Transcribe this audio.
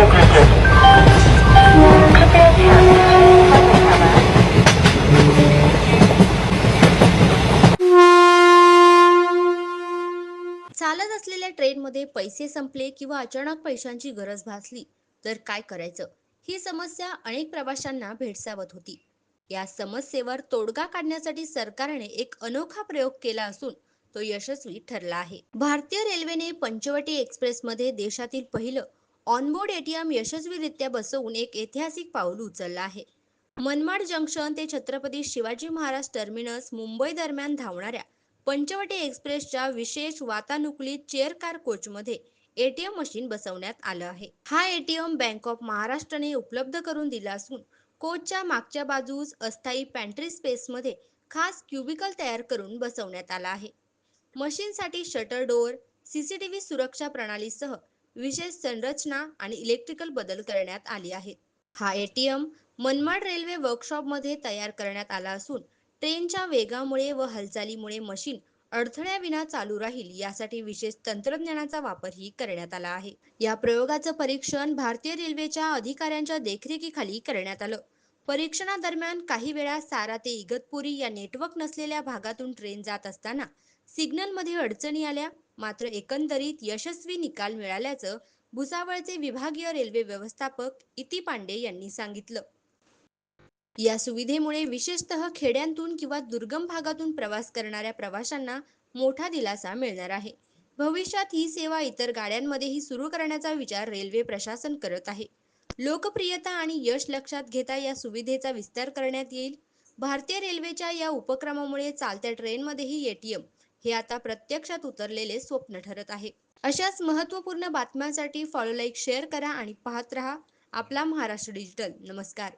चालत असलेल्या ट्रेनमध्ये पैसे संपले किंवा अचानक पैशांची गरज भासली तर काय करायचं? ही समस्या अनेक प्रवाशांना भेडसावत होती. या समस्येवर तोडगा काढण्यासाठी सरकारने एक अनोखा प्रयोग केला असून तो यशस्वी ठरला आहे. भारतीय रेल्वेने पंचवटी एक्सप्रेसमध्ये देशातील पहिलं ऑनबोर्ड एटीएम यशस्वीरित्या बसवून एक ऐतिहासिक पाऊल उचललं आहे. मनमाड जंक्शन ते छत्रपती शिवाजी महाराज टर्मिनस मुंबई दरम्यान धावणाऱ्या पंचवटी एक्सप्रेसच्या विशेष वातानुकूलित चेअर कार कोचमध्ये एटीएम मशीन बसवण्यात आलं आहे. हा एटीएम बँक ऑफ महाराष्ट्राने उपलब्ध करून दिला असून कोचच्या मागच्या बाजूस अस्थायी पॅन्ट्री स्पेसमध्ये खास क्युबिकल तयार करून बसवण्यात आला आहे. मशीनसाठी शटर डोअर सीसीटीव्ही सुरक्षा प्रणालीसह विशेष संरचना आणि इलेक्ट्रिकल बदल करण्यात आली आहेत हा एटीएम मनमाड रेल्वे वर्कशॉपमध्ये तयार करण्यात आला असून ट्रेनच्या वेगामुळे व हालचालीमुळे मशीन अडथळ्याविना चालू राहील यासाठी विशेष तंत्रज्ञानाचा वापरही करण्यात आला आहे. या प्रयोगाचं परीक्षण भारतीय रेल्वेच्या अधिकाऱ्यांच्या देखरेखीखाली करण्यात आलं. परीक्षणादरम्यान काही वेळा सारा ते इगतपुरी या नेटवर्क नसलेल्या भागातून ट्रेन जात असताना सिग्नलमध्ये अडचणी आल्या मात्र एकंदरीत यशस्वी निकाल मिळाल्याचं भुसावळचे विभागीय रेल्वे व्यवस्थापक इति पांडे यांनी सांगितलं. या सुविधेमुळे विशेषतः खेड्यांतून किंवा दुर्गम भागातून प्रवास करणाऱ्या प्रवाशांना मोठा दिलासा मिळणार आहे. भविष्यात ही सेवा इतर गाड्यांमध्येही सुरू करण्याचा विचार रेल्वे प्रशासन करत आहे. लोकप्रियता आणि यश लक्षात घेता या सुविधेचा विस्तार करण्यात येईल. भारतीय रेल्वेच्या या उपक्रमामुळे चालत्या ट्रेनमध्येही एटीएम हे आता प्रत्यक्षात उतरलेले स्वप्न ठरत आहे. अशाच महत्त्वपूर्ण बातम्यांसाठी फॉलो लाईक शेअर करा आणि पाहत रहा. आपला महाराष्ट्र डिजिटल नमस्कार.